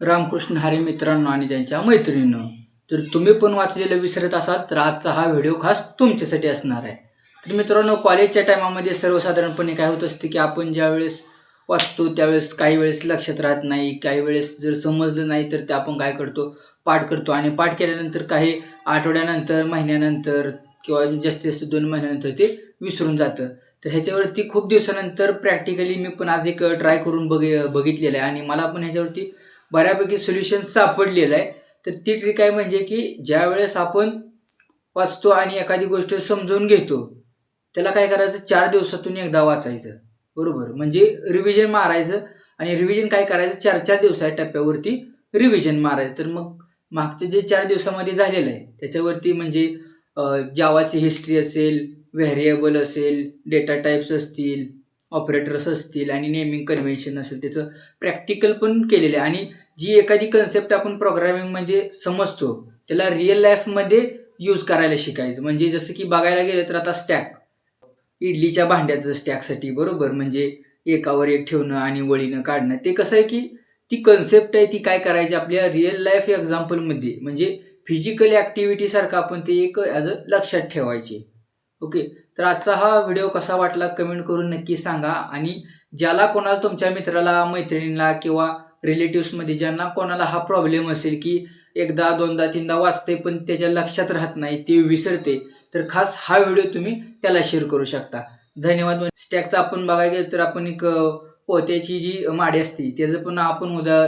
रामकृष्ण हरे मित्रांनो आणि त्यांच्या मैत्रिणींनो जर तुम्ही पण वाचलेलं विसरत असाल तर आजचा हा व्हिडिओ खास तुमच्यासाठी असणार आहे. तर मित्रांनो कॉलेजच्या टायमामध्ये सर्वसाधारणपणे काय होत असते की आपण ज्या वेळेस वाचतो त्यावेळेस काही वेळेस लक्षात राहत नाही काही वेळेस जर समजलं नाही तर ते आपण काय करतो? पाठ करतो आणि पाठ केल्यानंतर काही आठवड्यानंतर महिन्यानंतर किंवा जास्तीत जास्त दोन महिन्यानंतर ते विसरून जातं. तर ह्याच्यावरती खूप दिवसानंतर प्रॅक्टिकली मी पण आज एक ट्राय करून बघ बघितलेलं आहे आणि मला पण ह्याच्यावरती बऱ्यापैकी सोल्युशन सापडलेलं आहे. तर ती ट्रिक आहे म्हणजे की ज्या वेळेस आपण वाचतो आणि एखादी गोष्ट समजून घेतो त्याला काय करायचं? चार दिवसातून एकदा वाचायचं. बरोबर? म्हणजे रिव्हिजन मारायचं आणि रिव्हिजन काय करायचं? चार चार दिवसाच्या टप्प्यावरती रिव्हिजन मारायचं. तर मग मागचे जे चार दिवसामध्ये झालेलं आहे त्याच्यावरती म्हणजे जावाची हिस्ट्री असेल व्हेरिएबल असेल डेटा टाईप्स असतील ऑपरेटर्स असतील आणि नेमिंग कन्व्हेन्शन असेल त्याचं प्रॅक्टिकल पण केलेलं आहे. आणि जी एखादी कन्सेप्ट आपण प्रोग्रामिंगमध्ये म्हणजे समजतो त्याला रिअल लाईफमध्ये यूज करायला शिकायचं. म्हणजे जसं की बघायला गेलं तर आता स्टॅक इडलीच्या भांड्याचं स्टॅकसाठी बरोबर? म्हणजे एकावर एक ठेवणं आणि वळीनं काढणं. ते कसं आहे की ती कन्सेप्ट आहे ती काय करायची? आपल्या रिअल लाईफ एक्झाम्पलमध्ये म्हणजे फिजिकल ॲक्टिव्हिटीसारखं आपण ते एक ॲज अ लक्षात ठेवायचे. ओके? तर आजचा हा व्हिडिओ कसा वाटला कमेंट करून नक्की सांगा. आणि ज्याला कोणाला तुमच्या मित्राला मैत्रिणीला किंवा रिलेटिव्समध्ये ज्यांना कोणाला हा प्रॉब्लेम असेल की एकदा दोनदा तीनदा वाचते पण त्याच्या लक्षात राहत नाही ते विसरते तर खास हा व्हिडिओ तुम्ही त्याला शेअर करू शकता. धन्यवाद. स्टॅकचा आपण बघायला गेलो तर आपण एक पोत्याची जी माडी असते त्याचं पण आपण उद्या